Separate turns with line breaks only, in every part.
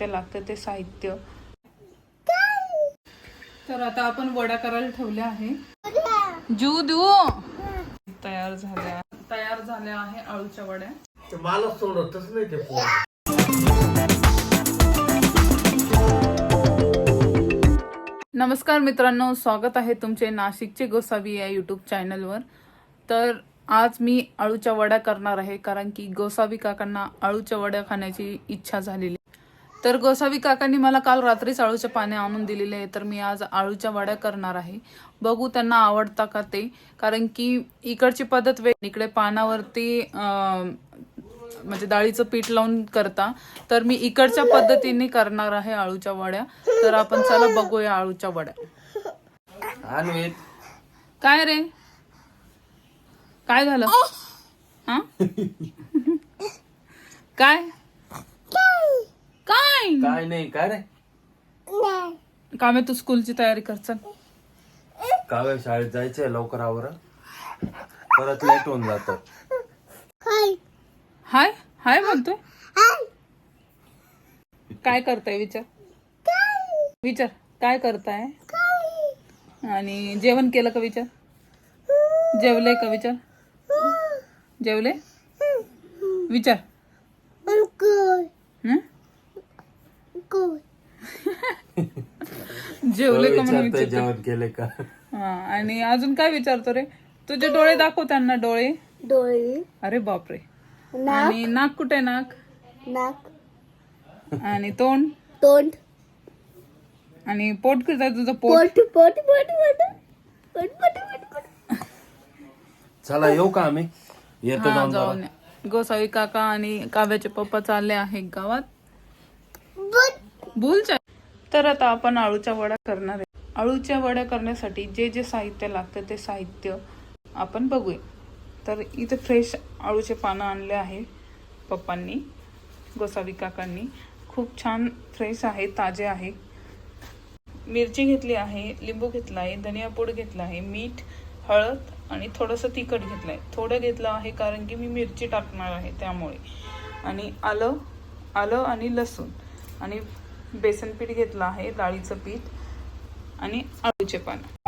साहित्य लागतं ते साहित्य. तर आता आपण वड्या करायला ठेवल्या आहे. जू देऊ. तयार झाल्या. तयार झाल्या आहे आळूच्या वड्या.
ते मला सोडतच नाही ते
नमस्कार मित्रांनो स्वागत आहे तुमचे नाशिकचे गोसावी या यूट्यूब चॅनलवर तर आज मी आळूच्या वड्या करणार आहे कारण की गोसावी काकांना आळूच्या वड्या खाण्याची इच्छा झालेली तर गोसावी काकांनी मला काल रात्रीच आळूचे पाने आणून दिलेले आहे तर मी आज आळूच्या वड्या करणार आहे. बघू त्यांना आवडता का ते कारण की इकडची पद्धत वेग इकडे पानावरती म्हणजे डाळीचं पीठ लावून करता. तर मी इकडच्या पद्धतीने करणार आहे आळूच्या वड्या. तर आपण चला बघूया आळूच्या वड्या.
अन्वित.
काय रे? काय झालं? हा? काय? काय
काय नाही काय रे?
कामे तू स्कूलची तयारी कर चल.
काव्या शाळेत जायचंय लवकर आवर. परत लेट होऊन जात.
हाय. हाय बोलतोय काय करताय विचार? विचार काय करताय? आणि जेवण केलं का विचार? जेवले का विचार? जेवले? विचार हं? जेवले का म्हणून
जेवण केले का?
हा आणि अजून काय विचारतो रे? तुझे डोळे दाखव त्यांना डोळे.
डोळे.
अरे बापरे. आणि नाक कुठे आहे नाक?
नाक.
आणि तोंड?
तोंड.
आणि पोट कुठे आहे तुझं पोट?
पोट पोट पोट पोट. पोट पोट पोट पोट.
चला येऊ का आम्ही? येतो
हा
जाऊन
जाऊन या. गोसावी काका आणि काव्याचे पप्पा चालले आहे गावात. भूलच्या तर आता आपण आळूच्या वड्या करणार आहे. आळूच्या वड्या करण्यासाठी जे जे साहित्य लागतं ते साहित्य आपण बघूया. तर इथे फ्रेश आळूचे पानं आणले आहे पप्पांनी गोसावी काकांनी. खूप छान फ्रेश आहे ताजे आहे. मिरची घेतली आहे लिंबू घेतला आहे धनिया पूड घेतला आहे मीठ हळद आणि थोडंसं तिखट घेतलं आहे थोडं घेतलं आहे कारण की मी मिरची टाकणार आहे त्यामुळे. आणि आलं आलं आणि लसूण. आणि बेसन पीठ घेतलं आहे डाळीचं पीठ आणि आळूचे पानं.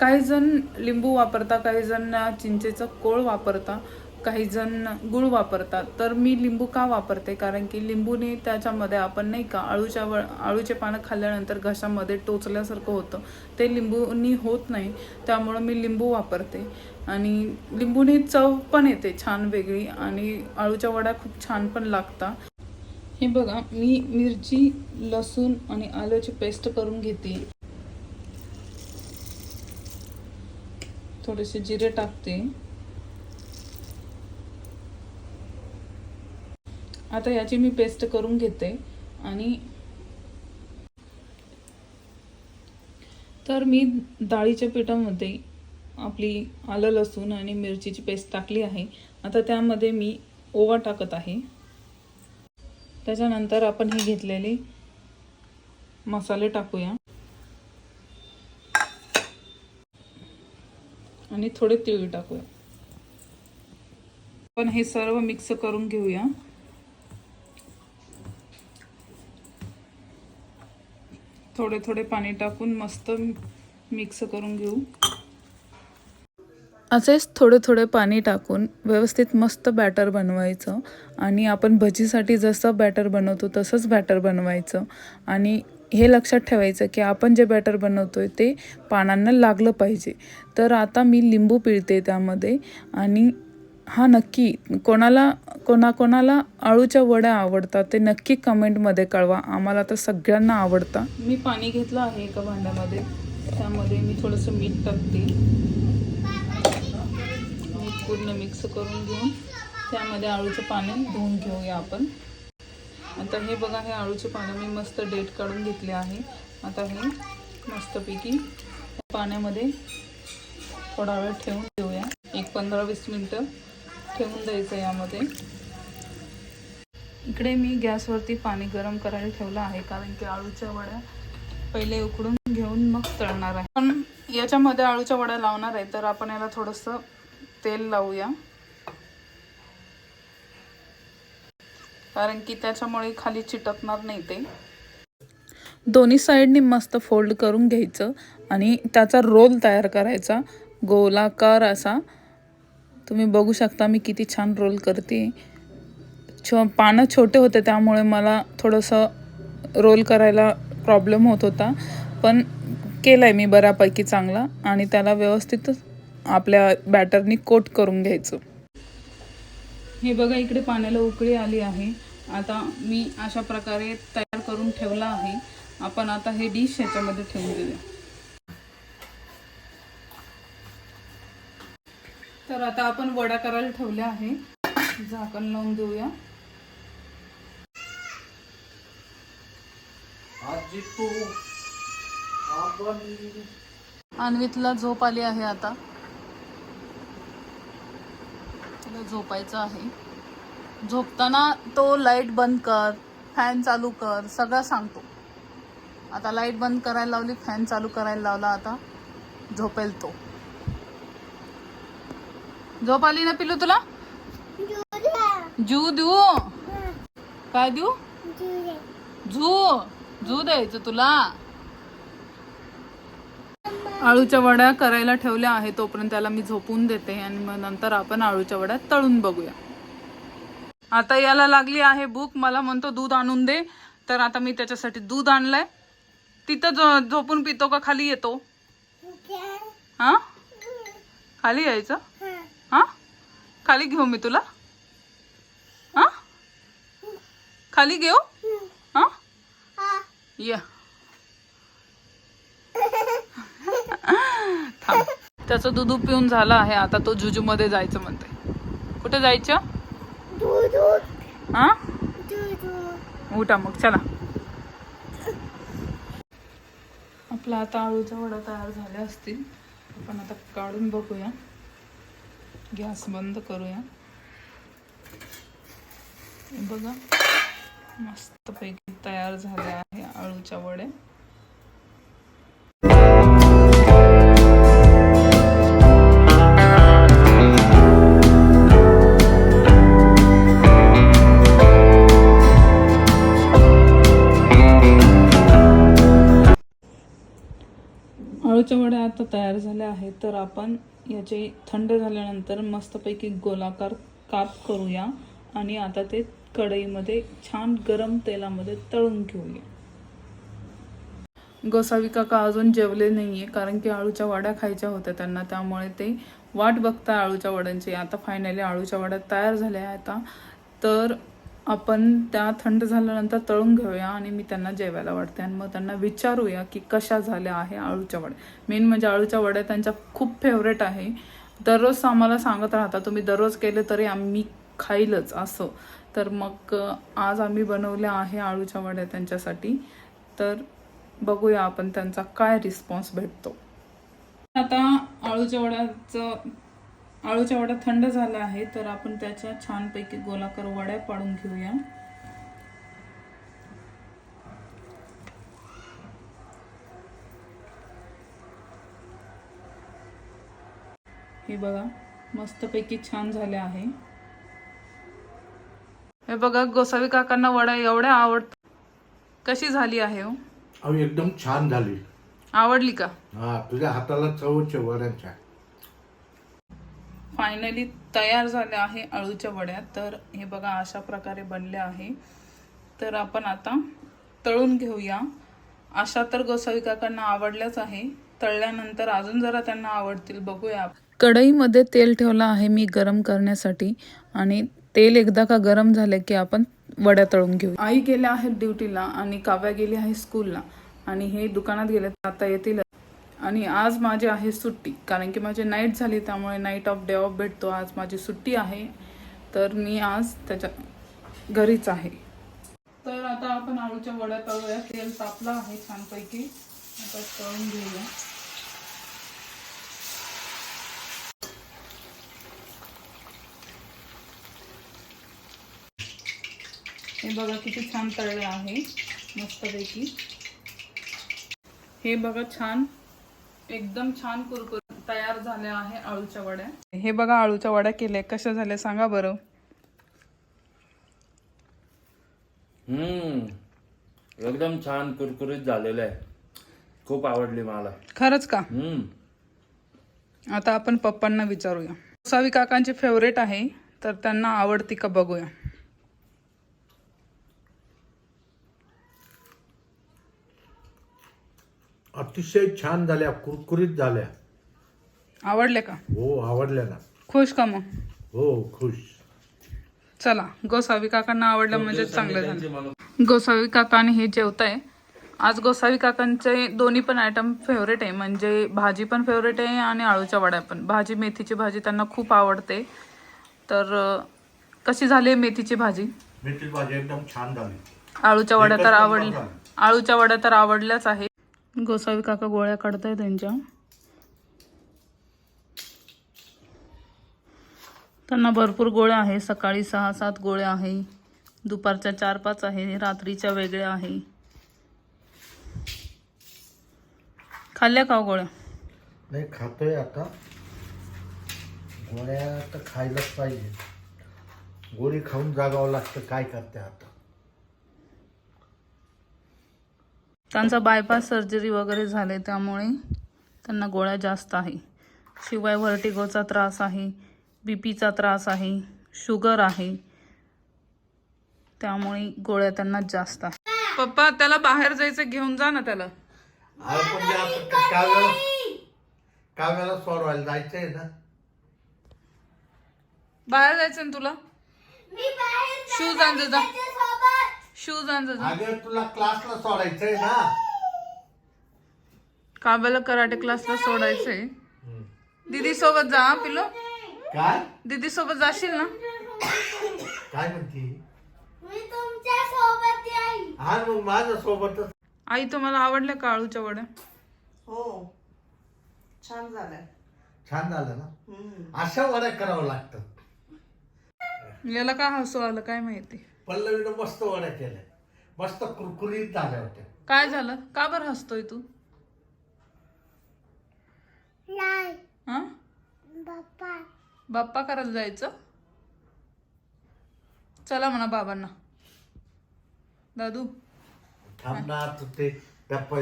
काही जण लिंबू वापरता काही जण चिंचेचं कोळ वापरता. काही जण गुळ वापरतात तर मी लिंबू का वापरते? कारण की लिंबूने त्याच्यामध्ये आपण नाही का आळूच्या व आळूचे पानं खाल्ल्यानंतर घशामध्ये टोचल्यासारखं होतं. ते लिंबूनी होत नाही त्यामुळं मी लिंबू वापरते. आणि लिंबूने चव पण येते छान वेगळी आणि आळूच्या वड्या खूप छान पण लागतात. हे बघा मी मिरची लसूण आणि आल्याची पेस्ट करून घेते. थोडेसे जिरे टाकते. आता याची मी पेस्ट करून घेते. आणि तर मी डाळीच्या पिठामध्ये आपली आलं लसूण आणि मिरचीची पेस्ट टाकली आहे. आता त्यामध्ये मी ओवा टाकत आहे. त्याच्यानंतर आपण हे घेतलेले मसाले टाकूया. आणि थोडे तिळ टाकूया. आपण हे सर्व मिक्स करून घेऊया. थोडे थोडे पाणी टाकून मस्त मिक्स करून घेऊ. असेच थोडे थोडे पाणी टाकून व्यवस्थित मस्त बॅटर बनवायचं आणि आपण भजीसाठी जसं बॅटर बनवतो तसंच बॅटर बनवायचं. आणि हे लक्षात ठेवायचं की आपण जे बॅटर बनवतो आहे ते पानांना लागलं पाहिजे. तर आता मी लिंबू पिळते त्यामध्ये आणि हा नक्की. कोणाला कोणाकोणाला आळूच्या वड्या आवडतात ते नक्की कमेंटमध्ये कळवा. आम्हाला तर सगळ्यांना आवडतं. मी पाणी घेतलं आहे एका भांड्यामध्ये. त्यामध्ये मी थोडंसं मीठ टाकते. मीठ पूर्ण मिक्स करून घेऊन त्यामध्ये आळूचं पाणी धुवून घेऊया आपण. आता हे बघा हे आळूचे पानं मी मस्त डेट काढून घेतले आहे. आता हे मस्तपैकी पाण्यामध्ये थोडा वेळ ठेवून घेऊया. एक पंधरा वीस मिनटं. ठेवून द्यायचं यामध्ये. इकडे मी गॅसवरती पाणी गरम करायला ठेवलं आहे कारण की आळूच्या वड्या पहिले उकडून घेऊन मग तळणार आहे. पण याच्यामध्ये आळूच्या वड्या लावणार आहे तर आपण याला थोडंसं तेल लावूया. कारण की त्याच्यामुळे खाली चिटकणार नाही ते. दोन्ही साईडनी मस्त फोल्ड करून घ्यायचं आणि त्याचा रोल तयार करायचा गोलाकार असा. तुम्ही बघू शकता मी किती छान रोल करते. छो पानं छोटे होते त्यामुळे मला थोडंसं रोल करायला प्रॉब्लेम होत होता. पण केलं आहे मी बऱ्यापैकी चांगला आणि त्याला व्यवस्थित आपल्या बॅटरनी कोट करून घ्यायचं. हे बघा इकडे पाण्याला उकळी आली आहे. आता मी अशा प्रकारे तयार करून ठेवला आहे. आपण आता हे डिश ह्याच्यामध्ये ठेवून देऊया. तर आता आपण वड्या करायला ठेवल्या आहे. झाकण लावून देऊया. अन्वितला झोप आली आहे आता. तिला झोपायचं आहे. झोपताना तो लाइट बंद कर फॅन चालू कर सगळं सांगतो. आता लाइट बंद करायला लावली फॅन चालू करायला लावला आता. झोपेल तो. झोप आली ना पिलू तुला? जू देऊ. काय देऊ? झू झू द्यायचं तुला. आळूच्या वड्या करायला ठेवल्या आहे तोपर्यंत त्याला मी झोपून देते आणि मग नंतर आपण आळूच्या वड्या तळून बघूया. आता याला लागली आहे भूक मला म्हणतो दूध आणून दे. तर आता मी त्याच्यासाठी दूध आणलंय. तिथं झोपून पितो का? खाली येतो. हा? खाली यायचं? हा? खाली घेऊ मी तुला. हा? खाली घेऊ? हा? ये. थांब. त्याचं दूध पिऊन झालं आहे. आता तो जुजू मध्ये जायचं म्हणते कुठे जायचं? हां? उठा मग चला. आपला आता आळूचा वडा तयार झाले असतील. आपण आता काढून बघूया. गॅस बंद करूया. बघा मस्तपैकी तयार झाले आहे आळूच्या वडे. आळूच्या वड्या आता तयार झाल्या आहेत तर आपण याचे थंड झाल्यानंतर मस्तपैकी गोलाकार काप करूया आणि आता ते कढईमध्ये छान गरम तेलामध्ये तळून घेऊया. गोसावी काका अजून जेवले नाहीये कारण की आळूच्या वड्या खायच्या होत्या त्यांना त्यामुळे ते वाट बघता आळूच्या वड्यांची. आता फायनली आळूच्या वड्या तयार झाल्या आहेत. आता तर आपण त्या थंड झाल्यानंतर तळून घेऊया आणि मी त्यांना जेवायला वाटते आणि मग त्यांना विचारूया की कशा झाल्या आहे आळूच्या वड्या मेन म्हणजे आळूच्या वड्या त्यांच्या खूप फेवरेट आहे. दररोज आम्हाला सांगत राहता तुम्ही दररोज केले तरी आम्ही खाईलच असं. तर मग आज आम्ही बनवल्या आहे आळूच्या वड्या त्यांच्यासाठी. तर बघूया आपण त्यांचा काय रिस्पॉन्स भेटतो. आता आळूच्या वड्याचं आळूच्या वड्या थंड झाल्या आहे तर आपण त्याच्या छानपैकी गोलाकार वड्या पाडून घेऊया. हे बघा मस्तपैकी छान झाले आहे. हे बघा गोसावी काकांना वड्या एवढ्या आवडत कशी झाली आहे हो?
एकदम छान झाली.
आवडली का?
हा तुझ्या हाताला आहे वड्यांच्या.
फायनली तयार झाल्या आहे अळूच्या वड्या. तर हे बघा अशा प्रकारे बनल्या आहे. तर आपण आता तळून घेऊया. अशा तर गोसावी काकांना आवडल्याच आहे. तळल्यानंतर अजून जरा त्यांना आवडतील बघूया. कढईमध्ये तेल ठेवलं आहे मी गरम करण्यासाठी. आणि तेल एकदा का गरम झालं की आपण वड्या तळून घेऊ. आई गेल्या आहेत ड्युटीला आणि काव्या गेली आहे स्कूलला. आणि हे दुकानात गेले तर आता येतील. आणि आज माझी आहे सुट्टी. कारण की माझी नाईट झाली त्यामुळे नाईट ऑफ डे ऑफ भेटतो. आज माझी सुट्टी आहे. तर मी आज त्याच्या घरीच आहे. तर आता आपण आळूच्या वड्या तळूया. तेल तापलं आहे छानपैकी. आता तळून घेऊया. हे बघा किती छान तळलं आहे. मस्तपैकी. हे बघा छान एकदम छान कुरकुर तयार झाल्या आहे आळूच्या वड्या. हे बघा आळूच्या वड्या केल्या. कशा झाल्या सांगा बरं.
हम्म. एकदम छान कुरकुरीत झालेलं आहे. खूप आवडली मला.
खरंच का?
हम्म.
आता आपण पप्पांना विचारूया. सावी काकांची फेवरेट आहे तर त्यांना आवडती का बघूया.
अतिशय छान झाल्या कुरकुरीत झाल्या.
आवडले का?
हो आवडल्या ना.
खुश का मग?
हो खुश.
चला गोसावी काकांना आवडलं म्हणजे चांगलं झालं. गोसावी काका आणि हे जेवताय. आज गोसावी काकांचे दोन्ही पण आयटम फेवरेट आहे. म्हणजे भाजी पण फेवरेट आहे आणि आळूच्या वड्या पण. भाजी मेथीची भाजी त्यांना खूप आवडते. तर कशी झाली आहे मेथीची भाजी?
मेथी भाजी एकदम छान झाली.
आळूच्या वड्या तर आवडल्या. आळूच्या वड्या तर आवडल्याच आहे. गोसावी काका गोळ्या काढताय त्यांच्या. त्यांना भरपूर गोळ्या आहे. सकाळी सहा सात गोळ्या आहे. दुपारच्या चार पाच आहे. रात्रीच्या वेगळ्या आहे. खाल्ल्या का हो गोळ्या?
नाही खातोय आता. गोळ्या तर खायलाच पाहिजे. गोळी खाऊन जागावं लागतं. काय करते आता?
त्यांचा बायपास सर्जरी वगैरे झाले त्यामुळे त्यांना गोळ्या जास्त आहे. शिवाय व्हर्टिगोचा त्रास आहे बी पीचा त्रास आहे शुगर आहे. त्यामुळे गोळ्या त्यांना जास्त आहे. पप्पा त्याला बाहेर जायचं घेऊन जा ना त्याला.
काव्याला सोडवायला जायचंय ना.
बाहेर जायचं ना तुला?
मी बाहेर
शूज आण जा.
सोबत
शूज आण जा
अगं तुला क्लासला सोडायचंय ना.
काव्याला कराटे क्लासला सोडायचंय. दीदी सोबत जा हा पिलो
काय?
दीदी सोबत जाशील ना?
काय म्हणते?
मी तुमच्यासोबत येईन.
हा मग माझ्या सोबतच
आई तुम्हाला आवडल्या का आळूच्या वड्या?
हो. छान झालंय.
छान झालं ना?
हम्म.
अशा वड्या करावं लागतं
याला का हसू आलं काय माहिती?
पल्लवीनं मस्त वड्या केल्या. मस्त कुरकुरीत झाल्या होत्या.
काय झालं? का बरं हसतोय तू?
नाही.
हा?
बाप्पा.
बाप्पा करायला जायचं? चला म्हणा बाबांना. दादू.
थांब ना तू ते डप्पा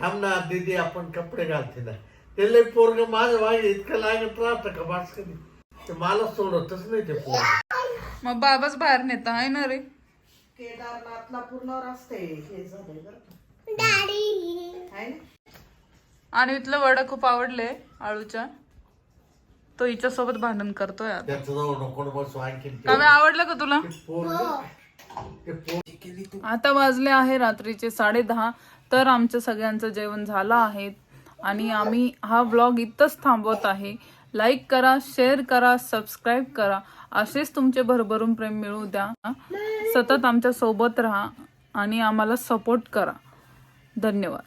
थांब ना दीदी आपण कपडे घालते ना ते लय पोरग माझं वाईट इतकं लागत राहतं का? बास कधी? ते मला सोडतच नाही ते पोरग.
मग बाबाच बाहेर नेता आहे ना रे.
केदारनाथला पूर्ण रस्ते हे झाले बरं का.
डॅडी
आहे ना.
आणि इथलं वडं खूप आवडले आळूच्या. तो हिच्या सोबत भांडण करतोय आता.
त्याचं जाऊ नको ना बस आणखीन ते.
का बे, आवडलं का तुला?
पोरग ते पोर
आता वाजले आहे रात्रीचे साडे दहा. तर आमचं सगळ्यांचं जेवण झालं आहे. आणि आम्ही हा व्लॉग इथंच थांबवत आहे. लाईक करा शेअर करा सबस्क्राईब करा. असेच तुमचे भरभरून प्रेम मिळू द्या. सतत आमच्यासोबत राहा आणि आम्हाला सपोर्ट करा. धन्यवाद.